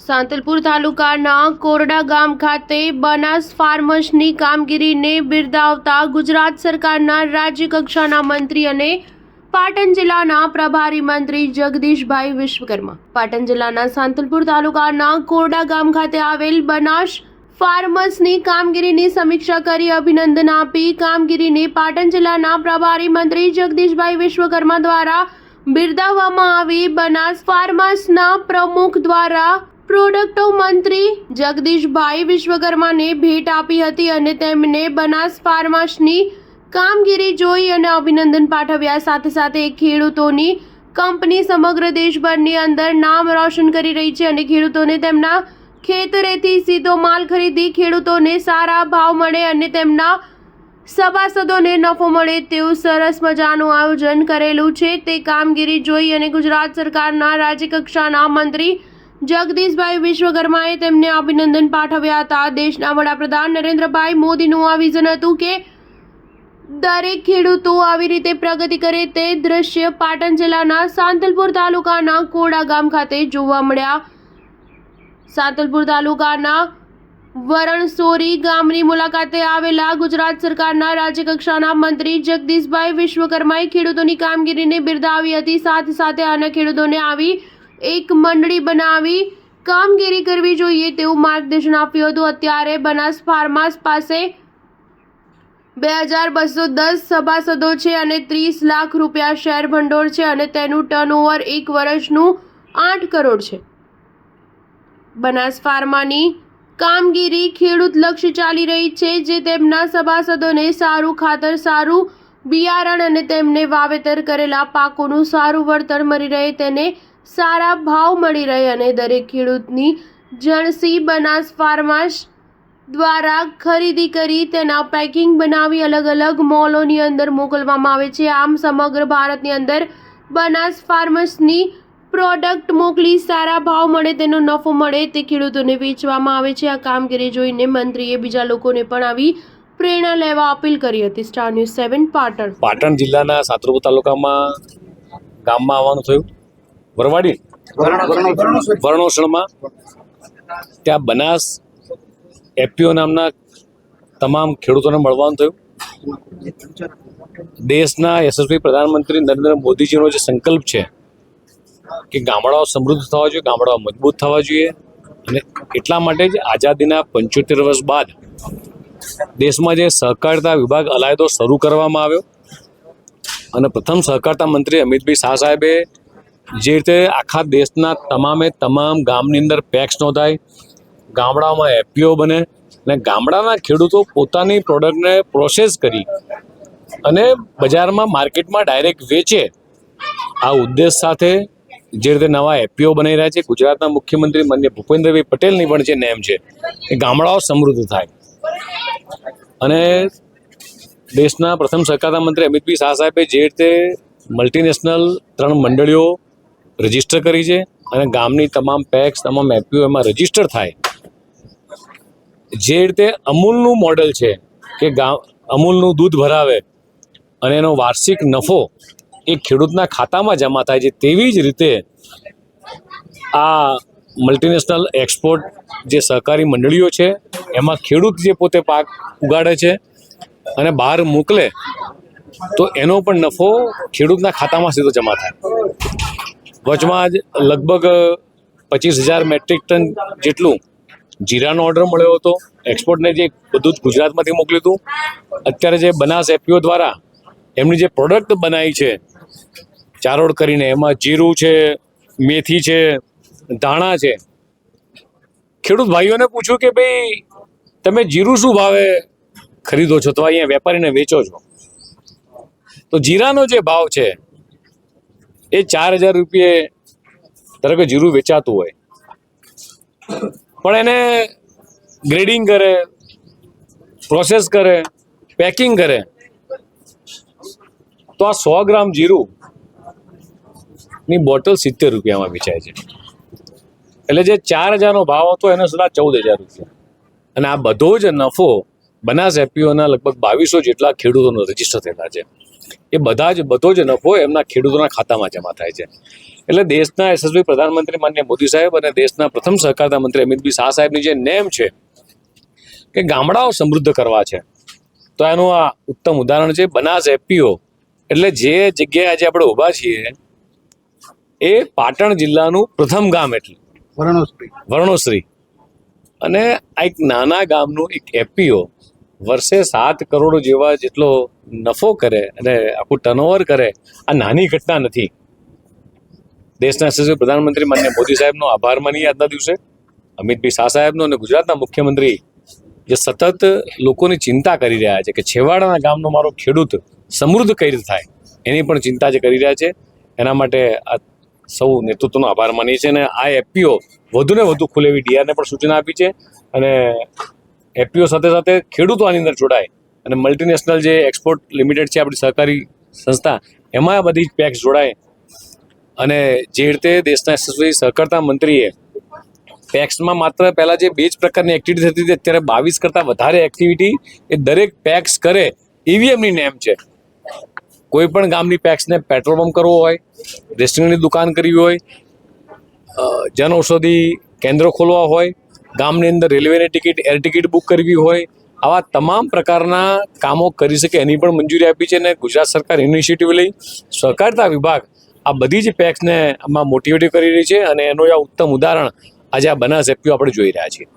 સાંતલપુર તાલુકાના કોરડા ગામ ખાતે બનાસ ફાર્મસની કામગીરીને બિરદાવતા ગુજરાત સરકારના રાજ્ય કક્ષાના મંત્રી અને પાટણ જિલ્લાના પ્રભારી મંત્રી જગદીશભાઈ વિશ્વકર્મા. પાટણ જિલ્લાના સાંતલપુર તાલુકાના કોરડા ગામ ખાતે આવેલ બનાસ ફાર્મસની કામગીરીની સમીક્ષા કરી અભિનંદન આપી કામગીરીને પાટણ જિલ્લાના પ્રભારી મંત્રી જગદીશભાઈ વિશ્વકર્મા દ્વારા બિરદાવવામાં આવી બનાસ ફાર્મસના પ્રમુખ દ્વારા પ્રોડક્ટો મંત્રી જગદીશભાઈ વિશ્વકર્માને ભેટ આપી હતી અને તેમને બનાસ ફાર્માસની કામગીરી જોઈ અને અભિનંદન પાઠવ્યા. સાથે સાથે ખેડૂતોની કંપની સમગ્ર દેશભરની અંદર નામ રોશન કરી રહી છે અને ખેડૂતોને તેમના ખેતરેથી સીધો માલ ખરીદી ખેડૂતોને સારા ભાવ મળે અને તેમના સભાસદોને નફો મળે તેવું સરસ મજાનું આયોજન કરેલું છે. તે કામગીરી જોઈ અને ગુજરાત સરકારના રાજ્યકક્ષાના મંત્રી જગદીશભાઈ વિશ્વકર્માએ તેમને અભિનંદન પાઠવ્યા હતા. દેશના વડાપ્રધાન નરેન્દ્રભાઈ મોદીનું આ વિઝન હતું કે દરેક ખેડૂતો આવી રીતે પ્રગતિ કરે તે દ્રશ્ય પાટણ જિલ્લાના સાંતલપુર તાલુકાના કોડા ગામ ખાતે જોવા મળ્યા. સાંતલપુર તાલુકાના વરણસોરી ગામની મુલાકાતે આવેલા ગુજરાત સરકારના રાજ્યકક્ષાના મંત્રી જગદીશભાઈ વિશ્વકર્માએ ખેડૂતોની કામગીરીને બિરદાવી હતી. સાથે સાથે આના ખેડૂતોને આવી એક મંડળી બનાવી કામગીરી કરવી જોઈએ તેવું માર્ગદર્શન આપ્યું હતું. અત્યારે બનાસ ફાર્માસ પાસે બે હજાર બસો દસ સભાસદો છે અને ત્રીસ લાખ રૂપિયા શેર ભંડોળ છે અને તેનું ટર્નઓવર એક વર્ષનું આઠ કરોડ છે. બનાસ ફાર્માની કામગીરી ખેડૂત લક્ષી ચાલી રહી છે જે તેમના સભાસદોને સારું ખાતર, સારું બિયારણ અને તેમને વાવેતર કરેલા પાકોનું સારું વળતર મળી રહે તેને સારા ભાવ મળી રહે અને દરેક ખેડૂતની જણસી બનાસ ફાર્માસ દ્વારા ખરીદી કરી તેના પેકિંગ બનાવી અલગ અલગ મોલોની અંદર મોકલવામાં આવે છે. આમ સમગ્ર ભારતની અંદર બનાસ ફાર્મસની પ્રોડક્ટ મોકલી સારા ભાવ મળે તેનો નફો મળે તે ખેડૂતોને વેચવામાં આવે છે. આ કામગીરી જોઈને મંત્રીએ બીજા લોકોને પણ આવી પ્રેરણા લેવા અપીલ કરી હતી. Star news seven Patan. Patan જિલ્લાના સાતરપુર તાલુકામાં ગામમાં આવવાનું થયું. વરવાડી? વર્ણોસણમાં ત્યાં બનાસ એપીઓ નામના તમામ ખેડૂતોને મળવાનું થયું. દેશના યશસ્વી પ્રધાનમંત્રી નરેન્દ્ર મોદીજીનો જે સંકલ્પ છે કે ગામડાઓ સમૃદ્ધ થવા જોઈએ ગામડાઓ મજબૂત થવા જોઈએ અને એટલા માટે જ આઝાદીના પંચોતેર વર્ષ બાદ દેશમાં જે સહકારિતા વિભાગ અલાયદો શરૂ કરવામાં આવ્યો. અને પ્રથમ સહકારતા મંત્રી અમિતભાઈ શાહ સાહેબે જે રીતે આખા દેશના તમામે તમામ ગામની અંદર પેક્સ નોંધાય, ગામડાઓમાં એપીઓ બને અને ગામડાના ખેડૂતો પોતાની પ્રોડક્ટને પ્રોસેસ કરી અને બજારમાં માર્કેટમાં ડાયરેક્ટ વેચે. આ ઉદ્દેશ સાથે જે રીતે નવા એપીઓ બનાવી રહ્યા છે, ગુજરાતના મુખ્યમંત્રી માન્ય ભૂપેન્દ્રભાઈ પટેલની પણ જે નેમ છે, એ ગામડાઓ સમૃદ્ધ થાય. અને દેશના પ્રથમ સહકારતા મંત્રી અમિતભાઈ શાહ સાહેબે જે રીતે મલ્ટીનેશનલ ત્રણ મંડળીઓ રજિસ્ટર કરી છે અને ગામની તમામ પેક્સ તમામ એપીઓ એમાં રજિસ્ટર થાય. જે રીતે અમૂલનું મોડેલ છે કે ગામ, અમૂલનું દૂધ ભરાવે અને એનો વાર્ષિક નફો એ ખેડૂતના ખાતામાં જમા થાય છે, તેવી જ રીતે આ મલ્ટીનેશનલ એક્સપોર્ટ જે સહકારી મંડળીઓ છે, એમાં ખેડૂત જે પોતે પાક ઉગાડે છે અને બહાર મોકલે, તો એનો પણ નફો ખેડૂતના ખાતામાં સીધો જમા થાય. વચમાં જ લગભગ પચીસ હજાર મેટ્રિક ટન જેટલું જીરાનો ઓર્ડર મળ્યો હતો. એક્સપોર્ટને જે બધું જ ગુજરાતમાંથી મોકલ્યું હતું. અત્યારે જે બનાસ એપીઓ દ્વારા એમની જે પ્રોડક્ટ બનાવી છે, ચારોળ કરીને, એમાં જીરું છે, મેથી છે, ધાણા છે. ખેડૂત ભાઈઓને પૂછ્યું કે ભાઈ, તમે જીરું શું ભાવે ખરીદો છો? તો અહીંયા વેપારીને વેચો છો. તો જીરાનો જે ભાવ છે એ ચાર હજાર રૂપિયે ધારો કે જીરું વેચાતું હોય. પણ એને ગ્રેડિંગ કરે પ્રોસેસ કરે પેકિંગ કરે. તો આ સો ગ્રામ જીરું ની બોટલ સિત્તેર રૂપિયામાં વેચાય છે. એટલે જે ચાર હજારનો ભાવ હતો એનો સદા ચૌદ હજાર રૂપિયા. અને આ બધો જ નફો બનાસ એપીઓના લગભગ બાવીસો જેટલા ખેડૂતોનો રજિસ્ટર થયેલા છે. એ બધા જ બધો જ નફો એમના ખેડૂતોના ખાતામાં જમા થાય છે. એટલે દેશના યશસ્વી પ્રધાનમંત્રી માન્ય મોદી સાહેબ અને દેશના પ્રથમ સહકારતા મંત્રી અમિતભાઈ શાહ સાહેબની જે નેમ છે કે ગામડાઓ સમૃદ્ધ કરવા છે. તો એનું આ ઉત્તમ ઉદાહરણ છે બનાસ એપીઓ એટલે જે જગ્યાએ આજે આપણે ઊભા છીએ એ પાટણ જિલ્લાનું પ્રથમ ગામ એટલે. વર્ણોશ્રી. વર્ણોશ્રી. અને આ એક નાના ગામનું એક એપીઓ વર્ષે સાત કરોડ જેવા જેટલો નફો કરે અને આખું ટર્નઓવર કરે, આ નાની ઘટના નથી. દેશના યશસ્વી પ્રધાનમંત્રી માન્ય મોદી સાહેબનો આભાર માનીએ આજના દિવસે. અમિતભાઈ શાહ સાહેબનો અને ગુજરાતના મુખ્યમંત્રી જે સતત લોકોની ચિંતા કરી રહ્યા છે કે છેવાડાના ગામનો મારો ખેડૂત સમૃદ્ધ કઈ રીતે થાય, એની પણ ચિંતા જે કરી રહ્યા છે, એના માટે આ સૌ નેતૃત્વનો આભાર માનીએ છીએ. અને આ એપીઓ વધુ ખુલે એવી ડીઆરને પણ સૂચના આપી છે. અને એપીઓ સાથે સાથે ખેડૂતો આની અંદર જોડાય. અને મલ્ટીનેશનલ જે એક્સપોર્ટ લિમિટેડ છે આપણી સહકારી સંસ્થા, એમાં આ બધી પેક્સ જોડાય. અને જે રીતે દેશના યશસ્વી સહકારતા મંત્રીએ પેક્સમાં માત્ર પહેલાં જે બે જ પ્રકારની એક્ટિવિટી થતી હતી, અત્યારે બાવીસ કરતાં વધારે એક્ટિવિટી એ દરેક પેક્સ કરે એવી એમની નેમ છે. કોઈ પણ ગામની પેક્સને પેટ્રોલ પંપ કરવો હોય રેસ્ટોરન્ટની દુકાન કરવી હોય જન ઔષધિ કેન્દ્રો ખોલવા હોય ગામની અંદર રેલવેની ટિકિટ, એર ટિકિટ બુક કરવી હોય, આવા તમામ પ્રકારના કામો કરી શકે એની પણ મંજૂરી આપી છે અને ગુજરાત સરકાર ઇનિશિયેટિવ લઈ સહકારતા વિભાગ આ બધી જ પેક્સને આમાં મોટિવેટ કરી રહી છે અને એનું આ ઉત્તમ ઉદાહરણ આજે આ બનાસ એપીઓ આપણે જોઈ રહ્યા છીએ.